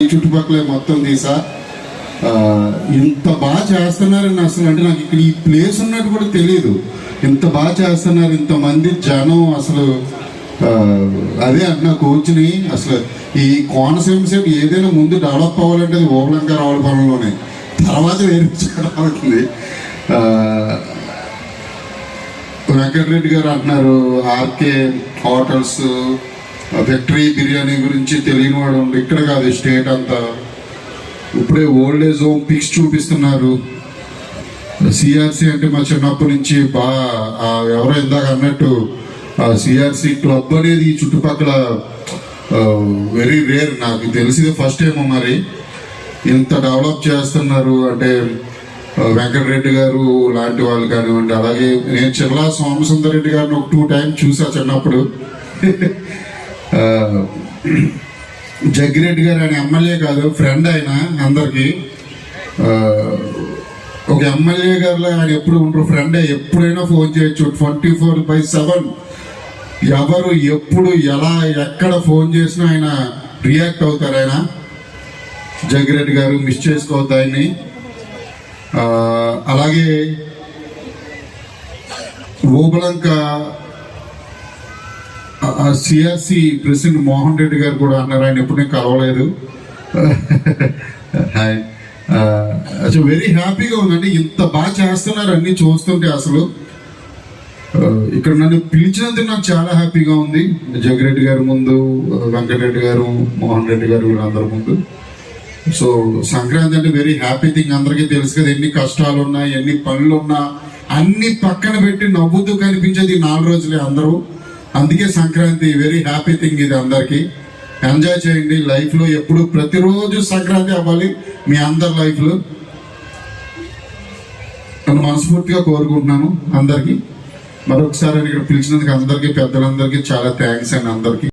ఈ చుట్టుపక్కల మొత్తం తీసా. ఇంత బాగా చేస్తున్నారని అసలు అంటే నాకు ఇక్కడ ఈ ప్లేస్ ఉన్నట్టు కూడా తెలియదు ఇంత బాగా చేస్తున్నారు ఇంతమంది జనం అసలు అదే అంటున్నా కూర్చుని అసలు ఈ కోనసీమ సైడ్ ఏదైనా ముందు డెవలప్ అవ్వాలంటే అది ఓబలంక రావడం పనుల్లోనే తర్వాత వేరే అవుతుంది. వెంకటరెడ్డి గారు అంటున్నారు ఆర్కే హోటల్స్ ఫ్యాక్టరీ బిర్యానీ గురించి తెలియని వాడు ఇక్కడ కాదు స్టేట్ అంతా. ఇప్పుడే ఓల్డ్ ఏజ్ హోమ్ పిక్స్ చూపిస్తున్నారు. సిఆర్సి అంటే మా చిన్నప్పటి నుంచి బాగా ఎవరో ఇందాక అన్నట్టు సిఆర్సి క్లబ్ అనేది ఈ చుట్టుపక్కల వెరీ రేర్ నాకు తెలిసింది ఫస్ట్ ఏమో మరి. ఇంత డెవలప్ చేస్తున్నారు అంటే వెంకటరెడ్డి గారు లాంటి వాళ్ళు కానివ్వండి అలాగే నేను చిర్లా సోమసుందర్ రెడ్డి గారిని ఒక టూ టైం చూసా చిన్నప్పుడు. జగ్గిరెడ్డి గారు ఆయన ఎమ్మెల్యే కాదు ఫ్రెండ్ ఆయన అందరికీ. ఒక ఎమ్మెల్యే గారిలో ఆయన ఎప్పుడు ఉండరు ఫ్రెండే ఎప్పుడైనా ఫోన్ చేయొచ్చు. ట్వంటీ ఫోర్ బై సెవెన్ ఎవరు ఎప్పుడు ఎలా ఎక్కడ ఫోన్ చేసినా ఆయన రియాక్ట్ అవుతారు ఆయన. జగ్గిరెడ్డి గారు మిస్ చేసుకోవద్దు ఆయన్ని. అలాగే ఊబలంక సిఆర్సి ప్రెసిడెంట్ మోహన్ రెడ్డి గారు కూడా అన్నారు ఆయన ఎప్పుడు నేను కలవలేదు. హాయ్. అసలు వెరీ హ్యాపీగా ఉందండి. ఇంత బాగా చేస్తున్నారు అన్ని చూస్తుంటే అసలు. ఇక్కడ నన్ను పిలిచినందుకు నాకు చాలా హ్యాపీగా ఉంది. జగిరెడ్డి గారి ముందు వెంకటరెడ్డి గారు మోహన్ రెడ్డి గారు వీళ్ళందరి ముందు. సో సంక్రాంతి అంటే వెరీ హ్యాపీ థింగ్ అందరికీ తెలుసు కదా ఎన్ని కష్టాలు ఉన్నా ఎన్ని పనులు ఉన్నా అన్ని పక్కన పెట్టి నవ్వుతూ కనిపించేది నాలుగు రోజులే అందరూ. అందుకే సంక్రాంతి వెరీ హ్యాపీ థింగ్ ఇది అందరికీ. ఎంజాయ్ చేయండి. లైఫ్లో ఎప్పుడు ప్రతిరోజు సంక్రాంతి అవ్వాలి. మీ అందరి లైఫ్లో నన్ను మనస్ఫూర్తిగా కోరుకుంటున్నాను అందరికీ. మరొకసారి ఇక్కడ పిలిచినందుకు అందరికీ పెద్దలందరికీ చాలా థ్యాంక్స్ అండి అందరికీ.